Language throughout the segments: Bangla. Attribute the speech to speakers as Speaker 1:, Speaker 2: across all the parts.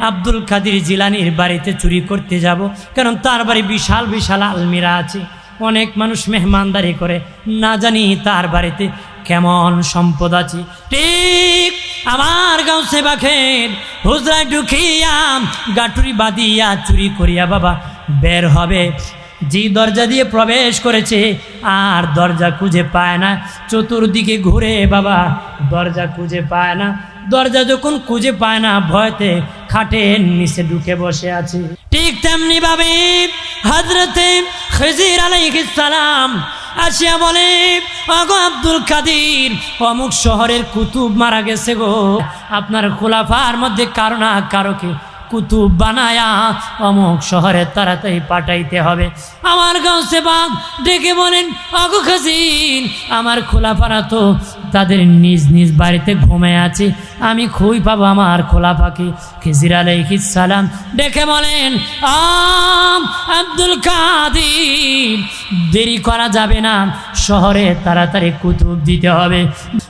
Speaker 1: আব্দুল কাদির জিলানির বাড়িতে চুরি করতে যাব। কারণ তার বাড়ি বিশাল বিশাল আলমিরা আছে। অনেক মানুষ মেহমানদারি করে। না জানি তার বাড়িতে কেমন সম্পদ আছে। ঠিক আমার গাঁও সেবাখের হুজরায় ঢুকিয়া গাটুরি বাদিয়া চুরি করিয়া বাবা, বের হবে। যে দরজা দিয়ে প্রবেশ করেছে, আর দরজা খুঁজে পায় না। চতুর্দিকে ঘুরে বাবা, দরজা খুঁজে পায় না। দরজা যখন খুঁজে পায় না, ভয়তে খাটের নিচে ঢুকে বসে আছে। ঠিক তেমনি ভাবে হজরতে খেজির আলাইহিস সালাম আসিয়া বলে অগো আব্দুল কাদির, অমুক শহরের কুতুব মারা গেছে গো। আপনার খোলাফার মধ্যে কারও না কারোকে কুতুব বানায়া অমুক শহরে তাড়াতাড়ি পাঠাইতে হবে। আমার গাঁও সেবাগ ডেকে বলেন অগো খাসিন আমার খোলা পাড়া তো তাদের নিজ নিজ বাড়িতে ঘুমে আছে। আমি খুই পাবো আমার খোলা পাখি। খিজির আলাইহিস সালাম ডেকে বলেন, আম আব্দুল কাদির, দেরি করা যাবে না। শহরে তাড়াতাড়ি কুতুব দিতে হবে।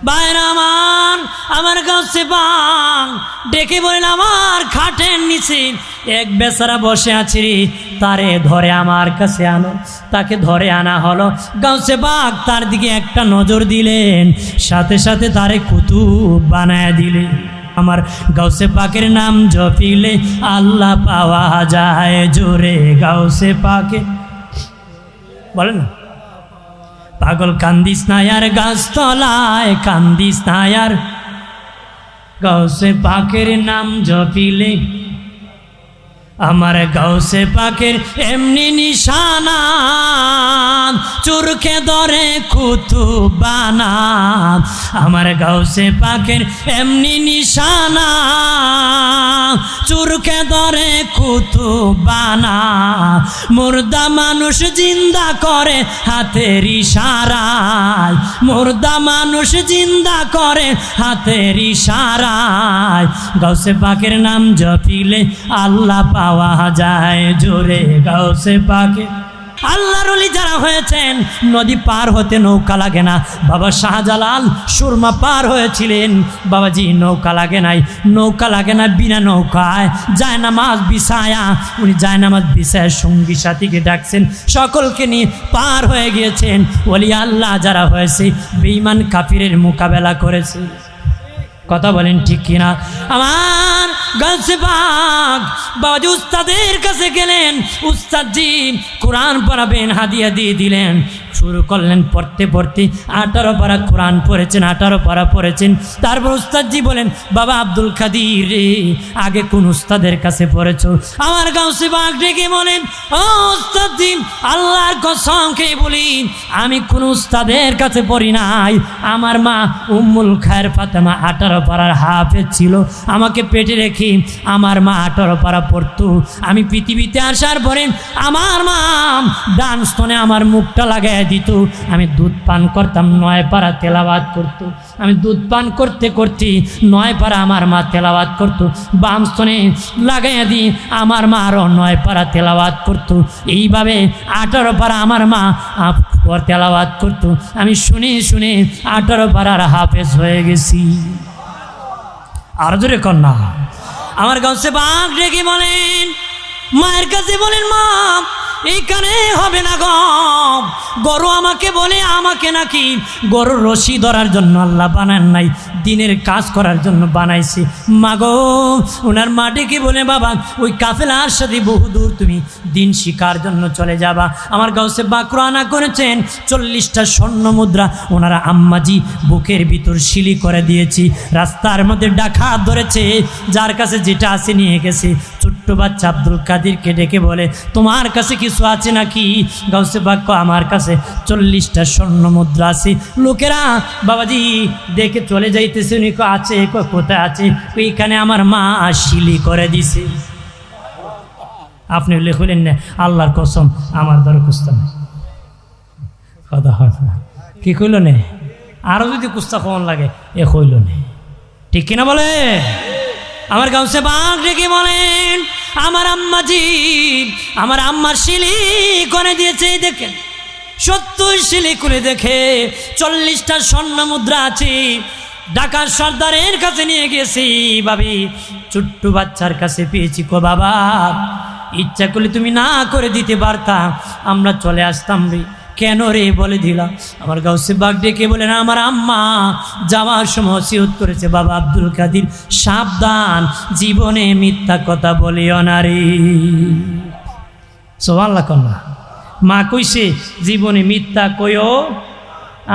Speaker 1: বাইরে আমার আমার কাছে বাং ডেকে বলেন, আমার খাটের নিচে এক বেচারা বসে আছি তারে ধরে আমার কাছে আনো। তাকে ধরে আনা হলো। গাউসে বাঘ তার দিকে একটা নজর দিলেন। সাথে সাথে তারে কুতুব বানায় দিলে। আমার গাউসে পাকের নাম জপিলে আল্লাহ পাওয়া যায় জোরে গাউসে পাকে। বলেন পাগল কান্দিস নায়ার গাছতলায়, কান্দিস নায়ার গাউসে পাকের নাম জপিলে আমার গাউসে পাকের এমনি নিশানা চুরকে ধরে কুতুবানা আমার গাউসে পাকের এমনি নিশানা চুরকে ধরে কুতুবানা মুর্দা মানুষ জিন্দা করে হাতের ইশারায়। মুর্দা মানুষ জিন্দা করে হাতের ইশারায়। গাউসে পাকের নাম জপিলে আল্লাহ পাওয়া যায় জোরে গাউসে পাকে। আল্লাহর অলি যারা হয়েছেন, নদী পার হতে নৌকা লাগে না। বাবা শাহজালাল সুরমা পার হয়েছিলেন। বাবাজি নৌকা লাগে নাই। নৌকা লাগে না বিনা নৌকায়। যায় নামাজ বিছায়া উনি যায় নামাজ বিছায় সঙ্গী সাথীকে ডাকছেন। সকলকে নিয়ে পার হয়ে গিয়েছেন। অলি আল্লাহ যারা হয়েছে বেইমান কাফিরের মোকাবেলা করেছে। কথা বলেন ঠিক কিনা? আমার বাঘ বাবাজি উস্তাদের কাছে গেলেন। উস্তাদজি কোরআন পড়াবেন হাদিয়া দিয়ে দিলেন। শুরু করলেন, পড়তে পড়তে। আঠারো পারা কোরআন পড়েছেন, আঠারো পারা পড়েছেন। তারপর উস্তাদজি বলেন, বাবা আব্দুল কাদির রে, আগে কোন উস্তাদের কাছে পড়েছ? আমার গাউসে বাঘ ডেকে বলেন, ও উস্তাদজি, আল্লাহর খেয়ে বলি আমি কোন উস্তাদের কাছে পড়ি নাই। আমার মা উম্মুল খায়ের ফাতেমা আঠারো পাড়ার হাফেজ ছিল। আমাকে পেটে রেখে আমার মা আঠারো পাড়া পড়তো। আমি পৃথিবীতে আসার পরে আমার মা ডান স্তনে আমার মুখটা লাগাই দিত। আমি দুধ পান করতাম, নয় পাড়া তেলাবাদ করতো। আমি দুধ পান করতে করতে নয় পাড়া আমার মা তেলাবাদ করতো। বাম স্তনে লাগাইয়া দিই আমার মা আরও নয় পাড়া তেলাবাদ করতো। এইভাবে আঠারো পাড়া আমার মা তেলাবাদ করতো। আমি শুনে শুনে আঠারো পাড়ার হাফেজ হয়ে গেছি। আর জোরে কন্যা আমার গাছে বাঘ রেগে বলেন, মায়ের কাছে বলেন, মা এইখানে হবে না গো। গরু আমাকে বলে আমাকে নাকি গরুর রশি ধরার জন্য আল্লাহ বানান নাই, দিনের কাজ করার জন্য বানাইছি। মাগো ওনার মা ডেকে বলে, বাবা, ওই কাফেলার সাথে বহুদূর তুমি দিন শিকার জন্য চলে যাবা। আমার গাউসে বাকরানা করেছেন, চল্লিশটা স্বর্ণ মুদ্রা ওনারা আম্মাজি বুকের ভিতর শিলি করে দিয়েছি। রাস্তার মধ্যে ডাকা ধরেছে, যার কাছে যেটা আছে নিয়ে গেছে। ছোট্ট বাচ্চা আব্দুল কাদিরকে ডেকে বলে, তোমার কাছে কিছু আছে নাকি? গাউসে বাক্য, আমার কাছে চল্লিশটা স্বর্ণ মুদ্রা আছে। লোকেরা, বাবাজি, দেখে চলে যাইতেছে উনি আছে কোথায় আছে? ওইখানে আমার মা শিলি করে দিছে। আপনি লিখলেন না, আল্লাহর কসম, আমার দরে কুস্তা নাই। কথা হয় কি কইল নে? আরও যদি কুস্তা কমন লাগে, এ কইল নে। ঠিক কিনা বলে আমার গাউসে বাঘ ডেকে বলেন, আমার আম্মা জি আমার আম্মার শিলি করে দিয়েছে দেখেন। সত্তর শিলি করে দেখে চল্লিশটা স্বর্ণ মুদ্রা আছে। ডাকার সর্দারের কাছে নিয়ে গেছি, ভাবি, ছোট্ট বাচ্চার কাছে পেয়েছি কো বাবা। ইচ্ছা করলে তুমি না করে দিতে পারতাম আমরা চলে আসতাম রে। কেন রে বলে দিলা? আমার গাউসে বাগ ডেকে বলে, না, আমার আম্মা যাওয়ার সময় সিহত করেছে, বাবা আব্দুল কাদির, সাবধান, জীবনে মিথ্যা কথা বলিও না রে। সোয়াল্লা কন্যা, মা কইছে, জীবনে মিথ্যা কইও,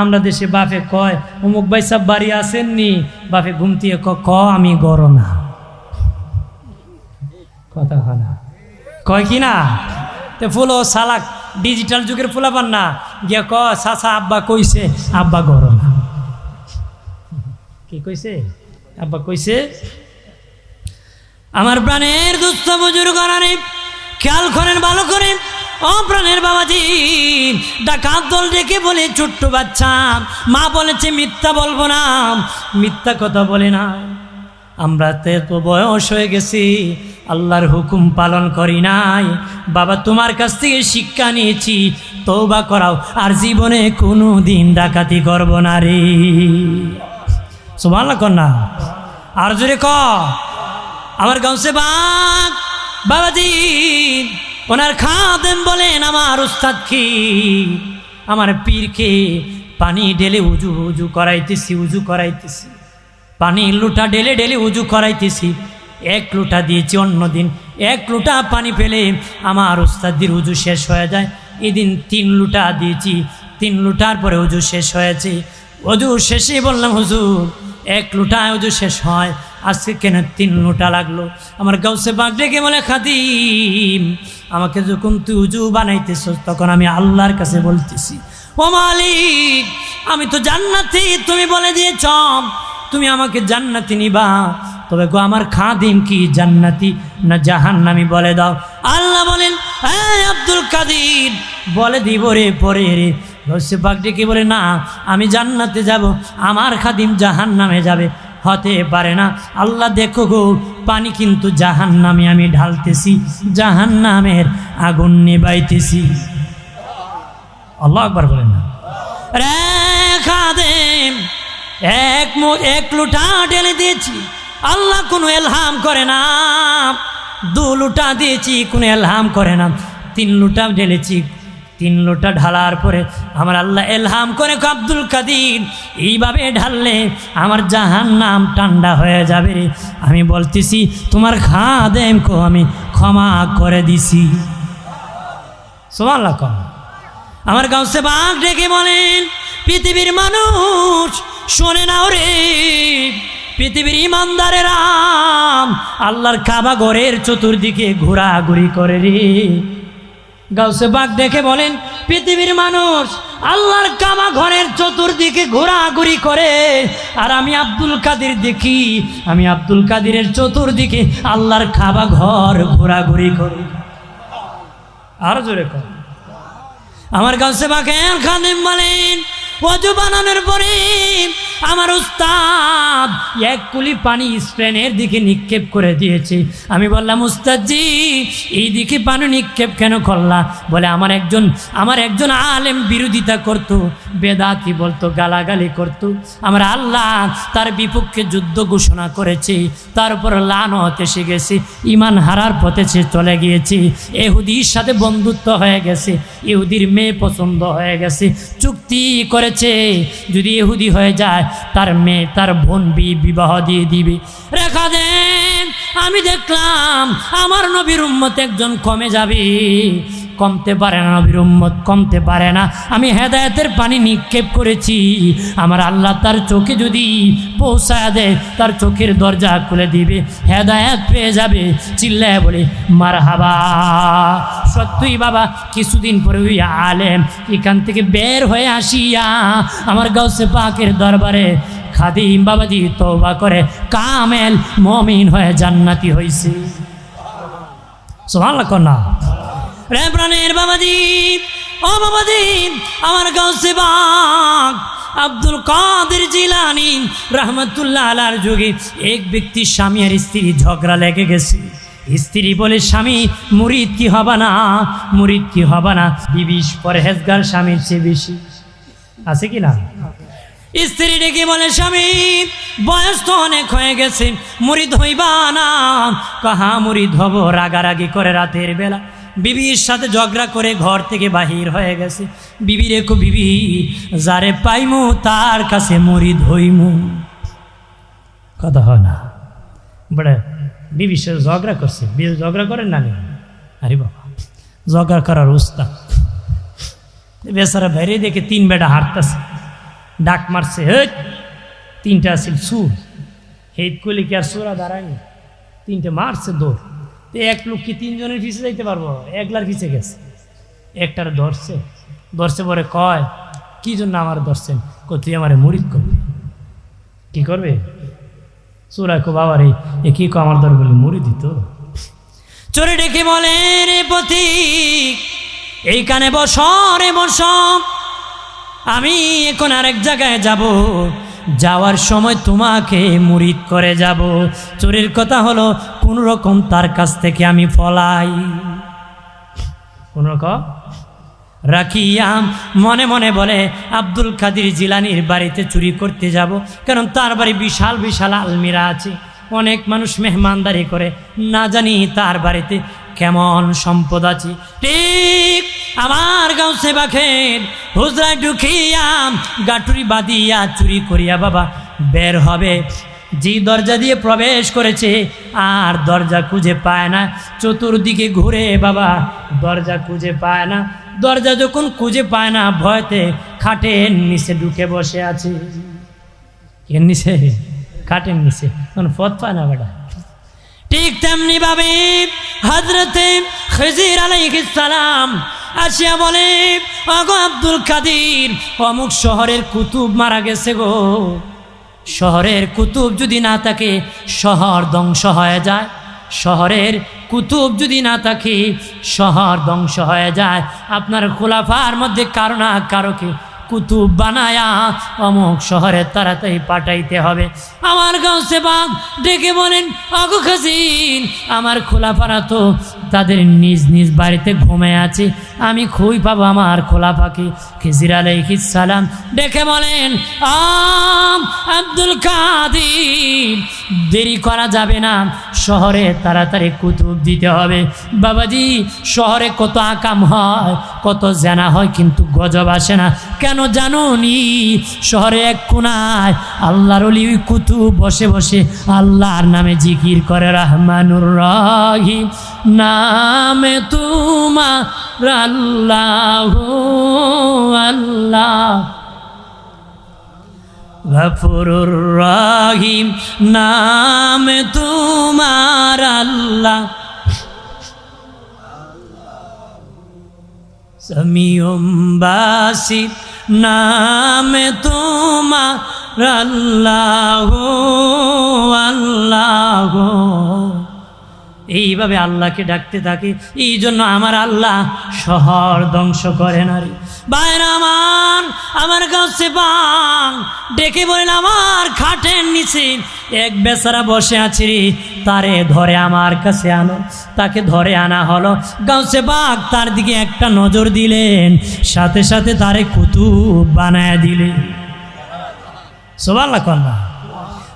Speaker 1: আমরা দেশে বাপে কয়, অমুক ভাই সব বাড়ি আসেননি, বাপে ঘুমতিয়ে ক ক, আমি গর না। কথা হয় না। কয় কি না? তে ফুলো সালাক ডিজিটাল যুগের ফুলা পান না। গিয়া ক সাসা আব্বা কইছে, আব্বা গরম। কি কইছে? আব্বা কইছে, আমার প্রাণের দুস্থ বুজুর করারে খেয়াল করেন ভালো করে। ও প্রাণের বাবাজি, ডাকাত দল ডেকে বলে, ছোট্ট বাচ্চা, মা বলেছে মিথ্যা বলব না, মিথ্যা কথা বলে না। আমরা তো বয়স হয়ে গেছি আল্লাহর হুকুম পালন করি নাই। বাবা, তোমার কাছ থেকে শিক্ষা নিয়েছি। তৌবা করাও। আর জীবনে কোনো দিন ডাকাতি করব না রে। সুমাল্লা কন্যা আর জোরে ক। আমার গাঁসে বাঘ বাবাজি, ওনার খাদেম বলেন, আমার উস্তাদ কি? আমার পীরকে পানি ডেলে উজু উজু করাইতেছি উজু করাইতেছি। পানি লুটা ডেলে ঢেলে উজু করাইতেছি। এক লুটা দিয়েছি অন্যদিন এক লুটা পানি ফেলে আমার উস্তাদির উজু শেষ হয়ে যায়। এদিন তিন লুটা দিয়েছি। তিন লুটার পরে উজু শেষ হয়েছে। অজু শেষে বললাম, হুজুর, এক লুটায় উজু শেষ হয়। আজকে কেন তিন লোটা লাগল? আমার গাউসে বাঘ ডেকে বলে, খাদিম, আমাকে যখন তুই উজু বানাইতেছ তখন আমি আল্লাহর কাছে বলতেছি, ও মালিক, আমি তো জান্নাতি, তুমি বলে দিয়েছ, তুমি আমাকে জান্নাতি নিবা। তবে গো আমার খাদিম কি জান্নাতি না জাহান্নামি বলে দাও। আল্লাহ বলেন হ্যাঁ আব্দুল কাদির, বলে দিব রে, পরে রে। রসে ডেকে বলে, না, আমি জান্নাতে যাব, আমার খাদিম জাহান নামে যাবে। হতে পারে না। আল্লাহ, দেখো গো, পানি কিন্তু জাহান নামে আমি ঢালতেছি জাহান নামের আগুন নিবাইতেছি। আল্লাহ একবার বলেন না। রে খাদেম, এক এক লুটা ঢেলে দিয়েছি আল্লাহ কোনো এলহাম করে না। দু লুটা দিয়েছি, কোনো এলহাম করে না। তিন লুটা ঢেলেছি, তিন লোটা ঢালার পরে আমার আল্লাহ এলহাম করে আব্দুল কাদির, এইভাবে ঢাললে আমার জাহান নাম ঠান্ডা হয়ে যাবে। আমি বলতেছি, তোমার খাদেম কো আমি ক্ষমা করে দিছি। সোমাল্লা কম আমার গাঁসে বাঘ ডেকে বলেন, পৃথিবীর মানুষ শোনে নাও রে পৃথিবীর ইমানদারেরা আল্লাহর কাবা ঘরের চতুর্দিকে ঘোরাঘুরি করে রে। গাউসে বাঘ দেখে বলেন, পৃথিবীর মানুষ আল্লাহর কাবা ঘরের চতুর্দিকে ঘোরাঘুরি করে। আর আমি আব্দুল কাদের দেখি, আমি আব্দুল কাদিরের চতুর্দিকে আল্লাহর খাবা ঘর ঘোরাঘুরি করি। আরও জোরে কর আমার কাছে বাকের খাদেম বলেন, অজু বানানোর পরে আমার উস্তাদ, এক কুলি পানি স্প্রেনের দিকে নিক্ষেপ করে দিয়েছে। আমি বললাম উস্তাদজি এই দিকে পানি নিক্ষেপ কেন করলা? বলে, আমার একজন আমার একজন আলেম বিরোধিতা করত, বেদাতি বলতো, গালাগালি করত। আমার আল্লাহ তার বিপক্ষে যুদ্ধ ঘোষণা করেছে। তার উপর লানত এসে গেছে। ইমান হারার পথে সে চলে গিয়েছে। এহুদির সাথে বন্ধুত্ব হয়ে গেছে। ইহুদির মেয়ে পছন্দ হয়ে গেছে। চুক্তি করেছে। যদি এহুদি হয়ে যায় তার মেয়ে, তার বোন বিবাহ দিয়ে দিবে। রেখা দেন, আমি দেখলাম আমার নবীর উম্মত একজন কমে যাবে। কমতে পারে না, নবীর উম্মত কমতে পারে না। আমি হেদায়েতের পানি নিক্ষেপ করেছি। আমার আল্লাহ তার চোখে যদি পৌঁছায় দেয়, তার চোখের দরজা খুলে দিবে, হেদায়েত পেয়ে যাবে। চিল্লায় বলে মার হাবা সত্যই বাবা, কিছুদিন পরে ওই আলেম এখান থেকে বের হয়ে আসিয়া আমার গাউসে পাকের দরবারে খাদিম বাবাজি তৌবা করে, কামেল মমিন হয়ে জান্নাতি হয়েছে সোহান কন্যা রে প্রাণের বাবাজি ও বাবাজি আমার গাউসে বাগ। আব্দুল কাদের জিলানি, রহমতুল্লাহ আলার যুগে এক ব্যক্তি স্বামী আর স্ত্রী ঝগড়া লেগে গেছে। স্ত্রী বলে, স্বামী, মুরিদ কি হবা না? মুরিদ কি হবা না? বিবিশ পরহেজগার স্বামীর চেয়ে বেশি। আছে কি না? স্ত্রী ডেকে বলে, স্বামী, বয়স তো অনেক হয়ে গেছে মুড়ি ধইবা না? কাহা মুড়ি ধব রাগারাগি করে রাতের বেলা। বিবির সাথে ঝগড়া করে ঘর থেকে বাহির হয়ে গেছে। বিবি রেখো বিবি, যারে পাইমু, তার কাছে মুড়ি ধইমু। কথা হয় না। বড়, বিবির সাথে ঝগড়া করছে। বিবি ঝগড়া করেন না? আরে বাবা, ঝগড়া করার উস্তাদ। বেচারা বাইরে দেখে তিন বেটা হাঁটতেছে। ডাক মারছে হেট তিনটা আছিল সুর হেট করলে কি আর সুরা দাঁড়ায়নি? তিনটে মারছে দৌড়। তো এক লোক কি তিনজনের পিছে যাইতে পারব? একলার পিছে গেছে। একটার ধরছে। ধরছে পরে কয়, কি জন্য আমার ধরছেন? কো তুই আমারে মুড়িদ করবি। কি করবে? সুরা কো বাবার এই কি কো আমার দর বলে মুড়ি দিত? চোরে ডেকে বলে, রে পথিক এইখানে বস রে বস। আমি এখন আরেক জায়গায় যাব। যাওয়ার সময় তোমাকে মুরিদ করে যাব। চোরের কথা হলো, কোন রকম তার কাছ থেকে আমি ফলাই। কোন রকম? রাখিয়াম মনে মনে বলে, আব্দুল কাদির জিলানির বাড়িতে চুরি করতে যাব, কারণ তার বাড়ি বিশাল বিশাল আলমিরা আছে। অনেক মানুষ মেহমানদারি করে, না জানি তার বাড়িতে কেমন সম্পদ আছে। ঠিক আমার গাঁও সেবাখের হুজরায় ঢুকিয়াম গাটুরি বাঁধিয়া চুরি করিয়া বাবা, বের হবে। যে দরজা দিয়ে প্রবেশ করেছে, আর দরজা খুঁজে পায় না। চতুর্দিকে ঘুরে বাবা, দরজা খুঁজে পায় না। দরজা যখন খুঁজে পায় না, ভয়তে খাটের নিচে ঢুকে বসে আছে। এর নিচে? খাটের নিচে। কোন পথ পায় না বেটা। ঠিক তেমনি ভাবে হজরতে খেজির আলাইহিস সালাম আসিয়া বলে অগ আব্দুল কাদির, অমুক শহরের কুতুব মারা গেছে গো। শহরের কুতুব যদি না থাকে, শহর ধ্বংস হয়ে যায়। শহরের কুতুব যদি না থাকে, শহর ধ্বংস হয়ে যায়। আপনার খোলাফার মধ্যে কারও না কারোকে কুতুব বানায়া অমুক শহরে তাড়াতাড়ি পাঠাইতে হবে। আমার গাঁও সেবাগ ডেকে বলেন, অগু খাসিন আমার খোলাফারা তো তাদের নিজ নিজ বাড়িতে ঘুমে আছে। আমি খুই পাবো আমার খোলা পাখি খিজির আলাইহিস সালাম ডেকে বলেন, আম আব্দুল কাদির, দেরি করা যাবে না। শহরে তাড়াতাড়ি কুতুব দিতে হবে। বাবাজি, শহরে কত আকাম হয়, কত জানা হয়, কিন্তু গজব আসে না। কেন জানো নি শহরে এক কোনায় আল্লাহর অলি কুতুব বসে বসে আল্লাহর নামে জিকির করে, রহমানুর রহিম, নামে তোমার আল্লাহ আল্লাহ। গফুরুর রহিম, নাম তোমার আল্লাহ। সমিয়ম বাসির নাম তোমার আল্লাহ আল্লাহ। এইভাবে আল্লাহকে ডাকতে থাকে। এই জন্য আমার আল্লাহ শহর ধ্বংস করে না রে। আমার আমার কাছে বাং ডেকে বলেন আমার খাটের নিচে এক বেচারা বসে আছি তারে ধরে আমার কাছে আনো। তাকে ধরে আনা হলো। গাউসে বাঘ তার দিকে একটা নজর দিলেন। সাথে সাথে তারে কুতুব বানায় দিলেন। সোবাল্লা কন্যা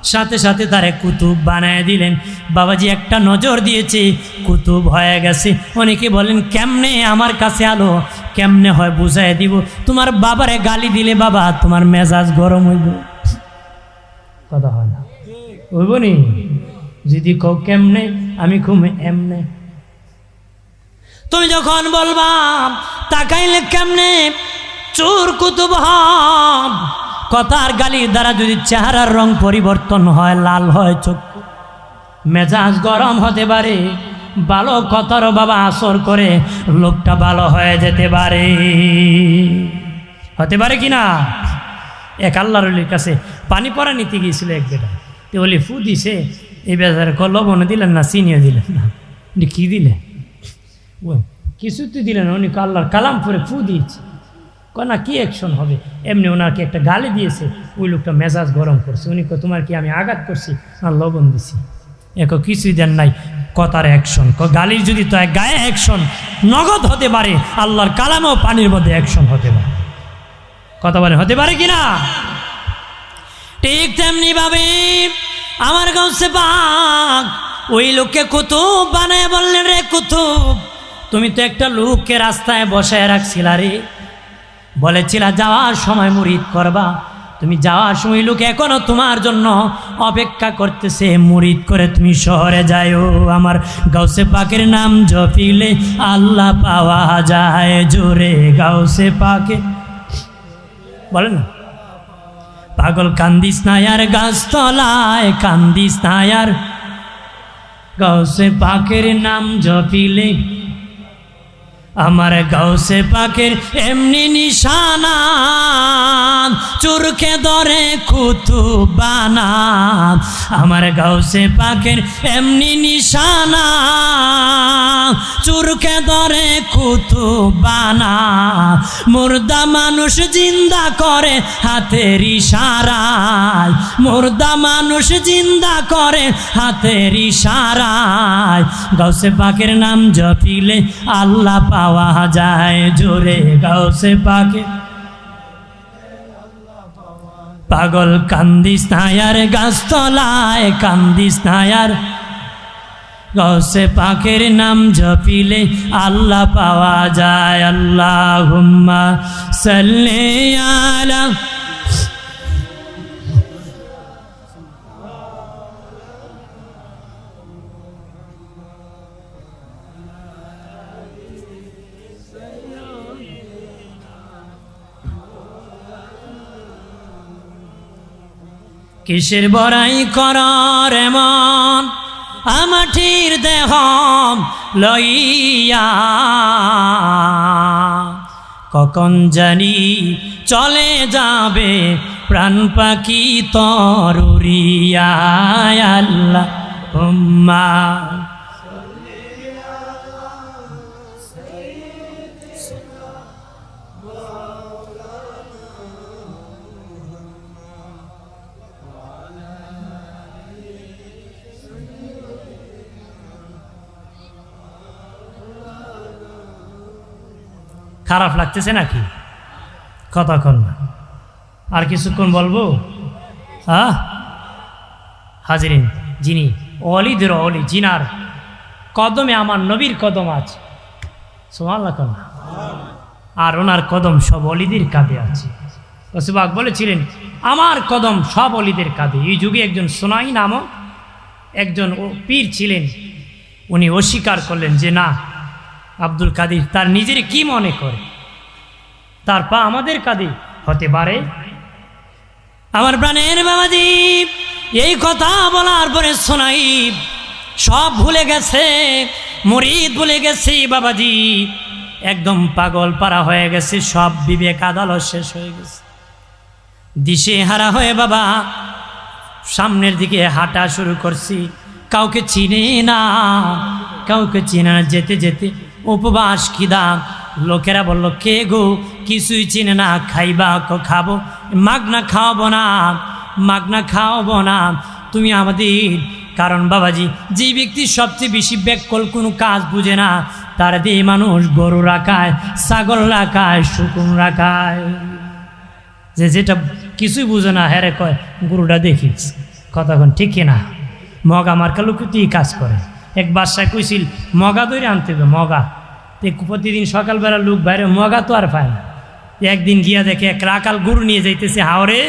Speaker 1: সাথে সাথে তারে কুতুব বানায় দিলেন। বাবাজি একটা নজর দিয়েছে, কুতুব হয়ে গেছে। অনেকে বলেন, কেমনে আমার কাছে আলো? কেমনে হয় বুঝাই দিব। তোমার বাবারে গালি দিলে বাবা, তোমার মেজাজ গরম হইব। কথা হয় না। হইব নি? যদি কও, কেমনে? আমি খুব এমনে। তুমি যখন বলবা, তাকাইলে কেমনে? চোর কুতুব হব কথার গালির দ্বারা যদি চেহারার রং পরিবর্তন হয়, লাল হয়, চক্ষু। মেজাজ গরম হতে পারে, ভালো কথার বাবা আসর করে, লোকটা ভালো হয়ে যেতে পারে। হতে পারে কি না এক আল্লাহর কাছে পানি পরা নিতে গিয়েছিল এক বেটা। তো বলি, ফু দিছে, এই বেজার লবণ দিলেন না, চিনিও দিলেন না। কি দিলে? কিছুতে দিলেন উনি আল্লাহর কালাম পরে ফু দিয়েছে। না কি অ্যাকশন হবে? এমনি ওনাকে একটা গালি দিয়েছে ওই লোকটা মেজাজ গরম করছে। উনি কয়, তোমার কি আমি আঘাত করছি? না লবণ দিছি। এক কিছুই দেন নাই কথার অ্যাকশন গালির যদি তো গায়ে অ্যাকশন নগদ হতে পারে আল্লাহর কালামেও পানির মধ্যে অ্যাকশন হতে পারে। কথা বলে হতে পারে কি না ঠিক তেমনি ভাবে আমার গাউসে বাঘ ওই লোককে কুতুব বানায় বললেন রে কুতুব তুমি তো একটা লোককে রাস্তায় বসায় রাখছিলা রে। বলেছিলা, যাওয়ার সময় মুরিদ করবা। তুমি যাওয়ার সময় লোক এখনও তোমার জন্য অপেক্ষা করতেছে। মুরিদ করে তুমি শহরে যাও আমার গাউসে পাকের নাম জপিলে আল্লাহ পাওয়া যায় জোরে গাউসে পাকে। বলেন না? পাগল কান্দিস নায়ার গাছতলায়, কান্দিস নায়ার গাউসে পাকের নাম জপিলে আমার গাউসে পাকের এমনি নিশানা চুরকে ধরে কুতুবানা আমার গাউসে পাকের এমনি নিশানা চুরকে ধরে কুতুবানা মুর্দা মানুষ জিন্দা করে হাতের ইশারায়। মুর্দা মানুষ জিন্দা করে হাতের ইশারায়। গাউসে পাকের নাম জপিলে আল্লাহ পাওয়া যায় জোরে গাউসে পাকে। পাগল কান্দিস নায়ার গাছতলায়, কান্দিস নায়ার গসে পাখের নাম জপিলে আল্লাহ পাওয়া যায়। আল্লাহ হুম্মা সাল্লে আলা কিসের বড়াই করার এমন? আমাঠির দেহ লইয়া। কখন জানি চলে যাবে প্রাণ পাখি তরুরিয়া আল্লাহ উম্মা। খারাপ লাগতেছে নাকি? কতক্ষণ না। আর কিছুক্ষণ বলব? হ্যাঁ হাজিরিন, যিনি অলিদের অলি, জিনার কদমে আমার নবীর কদম আছে। সোমাল না। আর ওনার কদম সব অলিদের কাঁধে আছে। ওসিবাগ বলেছিলেন, আমার কদম সব অলিদের কাঁধে। এই যুগে একজন সোনাই নামক একজন পীর ছিলেন। উনি অস্বীকার করলেন যে, না আব্দুল কাদির তার নিজের কি মনে করে? তার পা আমাদের কাঁধে হতে পারে? আমার প্রাণের বাবাজি, এই কথা বলার পরে শোনাই সব ভুলে গেছে, মরিদ ভুলে গেছে বাবাজি। একদম পাগল পারা হয়ে গেছে, সব বিবেক আদালত শেষ হয়ে গেছে। দিশে হারা হয়ে বাবা, সামনের দিকে হাঁটা শুরু করছি। কাউকে চিনে না, কাউকে চিনে না, যেতে যেতে উপবাস খিদা লোকেরা বলল, কে গো? কিছুই চিনে না, খাইবা ক খাব? মাগনা খাওয়াবো না, মাগনা খাওয়াবো না। তুমি আমাদের, কারণ বাবাজি যে ব্যক্তি সবচেয়ে বেশি ব্যাকল কোনো কাজ বুঝে না, তার দিয়ে মানুষ গরু রাখায়, ছাগল রাখায়, শুকুন রাখায়। যে যেটা কিছুই বুঝে না হ্যারে কয়, গরুটা দেখিস। কতক্ষণ ঠিক না? মগা মার্কা লোক কাজ করে? এক বাসায় কইছিল, মগা ধরে আনতে হবে, মগা। প্রতিদিন সকালবেলা লোক বাইরে, মগা তো আর পায় না। একদিন গিয়া দেখে এক রাকাল গরু নিয়ে যাইতেছে হাওড়ে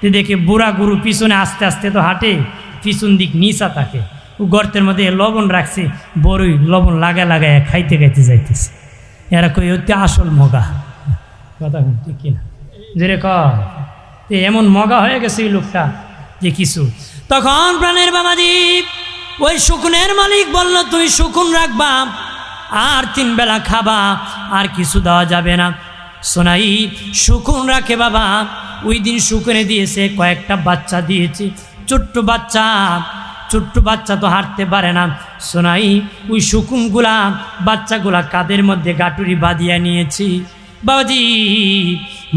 Speaker 1: তো দেখে বুড়া গরু পিছনে আস্তে আস্তে তো হাঁটে, পিছন দিক নিচা ও গর্তের মধ্যে লবণ রাখছে বড়ই লবণ লাগায় লাগায় খাইতে খাইতে যাইতেছে। এরা কই হচ্ছে আসল মগা। কথা ঠিক কিনা যেরে কে। এমন মগা হয়ে গেছে এই লোকটা যে কিছু। তখন প্রাণের বাবাজি ওই শুকুনের মালিক বলল, তুই শুকুন রাখবা। আর তিন বেলা খাবা, আর কিছু দেওয়া যাবে না। সোনাই, শুকুন রাখে বাবা। ওই দিন শুকুনে দিয়েছে কয়েকটা বাচ্চা দিয়েছে। ছোট্ট বাচ্চা ছোট্ট বাচ্চা তো হাঁটতে পারে না। সোনাই, ওই শুকুনগুলা বাচ্চাগুলা কাদের মধ্যে গাটুরি বাঁধিয়া নিয়েছি? বাবাজি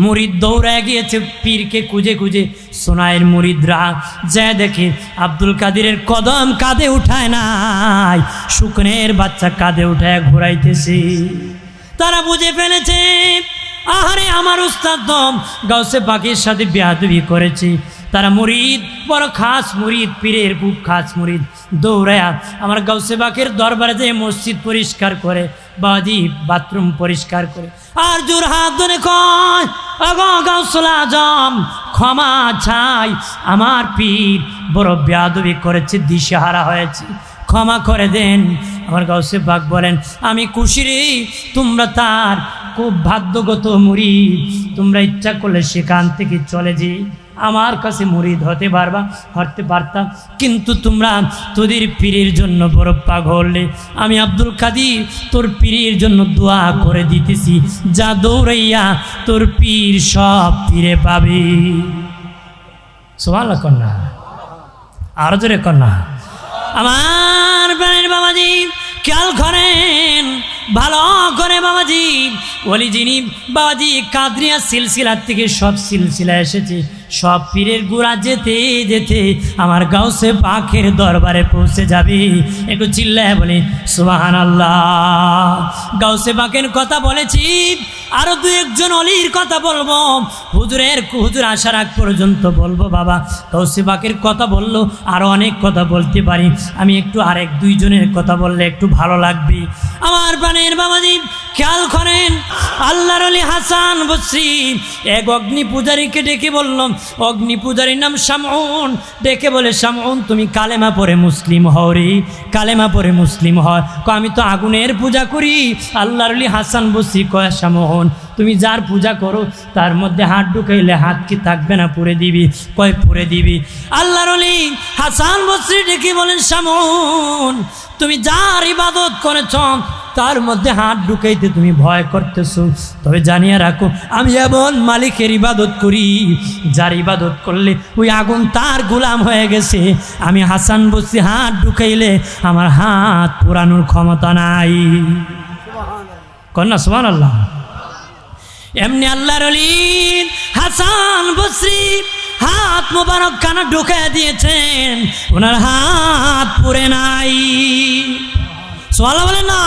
Speaker 1: মুরিদ দৌড়ায় গিয়েছে, পীরকে খুঁজে খুঁজে সোনাইয়ের মুরিদরা যা দেখে আব্দুল কাদিরের কদম কাঁধে উঠায় নাই, শুকনের বাচ্চা কাঁধে উঠায় ঘুরাইতেছে। তারা বুঝে ফেলেছে, আহারে আমার উস্তাদ দম গাউসে পাখির সাথে বেয়াদবি করেছে। তারা মুরিদ, বড় খাস মুরিদ, পীরের খুব খাস মুরিদ, দৌড়ায়া আমার গাউসে বাকের দরবারে যে মসজিদ পরিষ্কার করে বাদি বাথরুম পরিষ্কার করে। আর জোর হাত ধরে কয় ক্ষমা চাই। আমার পীর বড় বেয়াদবি করেছে, দিশেহারা হয়েছে। ক্ষমা করে দেন। আমার গাউসে বাগ বলেন, আমি খুশি রে, তোমরা তার খুব ভাগ্যগত মুড়ি। তোমরা ইচ্ছা করলে সেখান থেকে চলে যে আমার কাছে মুরিদ হতে পারবা হতে পারতাম কিন্তু তোমরা তোদের পীরের জন্য বড় পাগলে আমি আব্দুল কাদির তোর পীরের জন্য দোয়া করে দিতেছি। যা দৌড়াইয়া তোর পীর সব ফিরে পাবে। সোমাল কন্যা। আরও জোরে কন্যা। আমার বাবাজি, খেয়াল করেন ভালো করে বাবাজি। বলি যিনি বাবাজি কাদরিয়া সিলসিলার থেকে সব সিলসিলা এসেছে। সব পীরের গোড়া যেতে যেতে আমার গাউসে পাখের দরবারে পৌঁছে যাবে। একটু চিল্লায় বলে সুবাহান আল্লাহ গাউসে পাখের কথা বলেছি আরও দু একজন অলির কথা বলব। হুজুরের হুজুর আসার আগ পর্যন্ত বলব, বাবা। পাখের কথা বলল, আরও অনেক কথা বলতে পারি। আমি একটু আরেক দুইজনের কথা বললে একটু ভালো লাগবে। আমার প্রাণের বাবাজি, খেয়াল করেন, আল্লাহর আলী হাসান বসরি, এক অগ্নি পূজারীকে ডেকে বললাম অগ্নি পূজারীর নাম শামউন। ডেকে বলে, শামউন, তুমি কালেমা পরে মুসলিম হও রে, কালেমা পরে মুসলিম হয় আমি তো আগুনের পূজা করি। আল্লাহর আলী হাসান বসরি কয়, শামউন তুমি যার পূজা করো, তার মধ্যে হাত ঢুকাইলে হাত কি থাকবে না পুরে দিবি? কয় পুরে দিবি? আল্লাহর আলী হাসান বসরি ডেকে বলেন শামউন তুমি যার ইবাদত করেছ, তার মধ্যে হাত ঢুকাইতে তুমি ভয় করতেছ। তবে জানিয়ে রাখো, আমি এমন মালিকের ইবাদত করি, যার ইবাদত করলে ওই আগুন তার গোলাম হয়ে গেছে। আমি হাসান বসি হাত ঢুকাইলে আমার হাত পুরানোর ক্ষমতা নাই। কন্যা সুমান আল্লাহ এমনি আল্লাহর হাসান বসরি হাত মোবারক কানা ঢুকে দিয়েছেন। ওনার হাত পুরে নাই। সোয়ালা বলে না,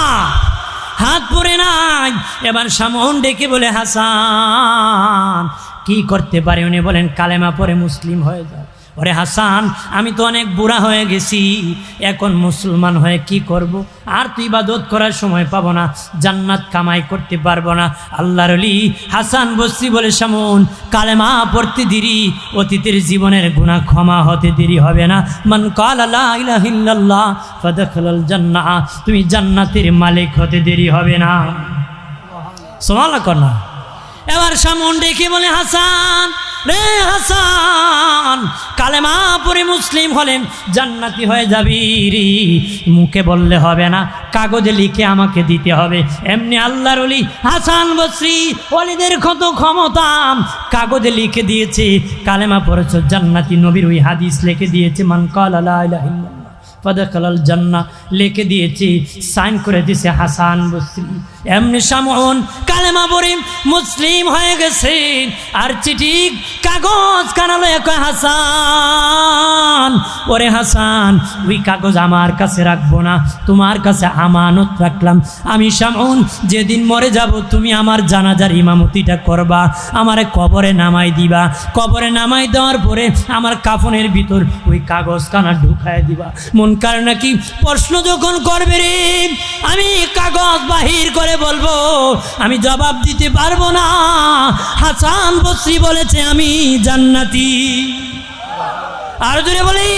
Speaker 1: হাত পরে নাই। এবার সামন ডেকে বলে, হাসান, কি করতে পারে? উনি বলেন, কালেমা পরে মুসলিম হয়ে যায় ওরে হাসান, আমি তো অনেক বুড়া হয়ে গেছি, এখন মুসলমান হয়ে কি করব। আর তুই ইবাদত করার সময় পাবো না, জান্নাত কামাই করতে পারব না। আল্লাহর অলি হাসান বসছি বলে সামন, কালেমা পড়তে দেরি, অতীতের জীবনের গুণা ক্ষমা হতে দেরি হবে না। মান কাল আল্লাহ ফদখলাল জান্না তুমি জান্নাতের মালিক হতে দেরি হবে না। সোমালা কন্যা এবার সামন ডেকে বলে, হাসান রে হাসান, কালেমা পরে মুসলিম হলেন জান্নাতি হয়ে যাবি মুখে বললে হবে না, কাগজে লিখে আমাকে দিতে হবে। এমনি আল্লাহর অলি হাসান বসরি অলিদের কত ক্ষমতা? কাগজে লিখে দিয়েছে, কালেমা পড়েছ জান্নাতি নবীর ওই হাদিস লিখে দিয়েছে, মান কাল আল্লাহ লিখে দিয়েছি, সাইন করে হাসান এমনি সামন কালেমা মুসলিম হয়ে গেছে। আর চিঠি কাগজ কানালো এক হাসান, ওরে হাসান, ওই কাগজ আমার কাছে রাখব না, তোমার কাছে আমানত রাখলাম। আমি সামন, যেদিন মরে যাব তুমি আমার জানাজার ইমামতিটা করবা, আমারে কবরে নামাই দিবা। কবরে নামাই দেওয়ার পরে আমার কাফনের ভিতর ওই কাগজ কানা ঢুকায় দিবা। মন কার নাকি? প্রশ্ন যখন করবে রে, আমি কাগজ বাহির করে বলব, আমি জবাব দিতে পারব না। হাসান বসরি বলেছে, আমি জান্নাতি। আর জোরে বলি।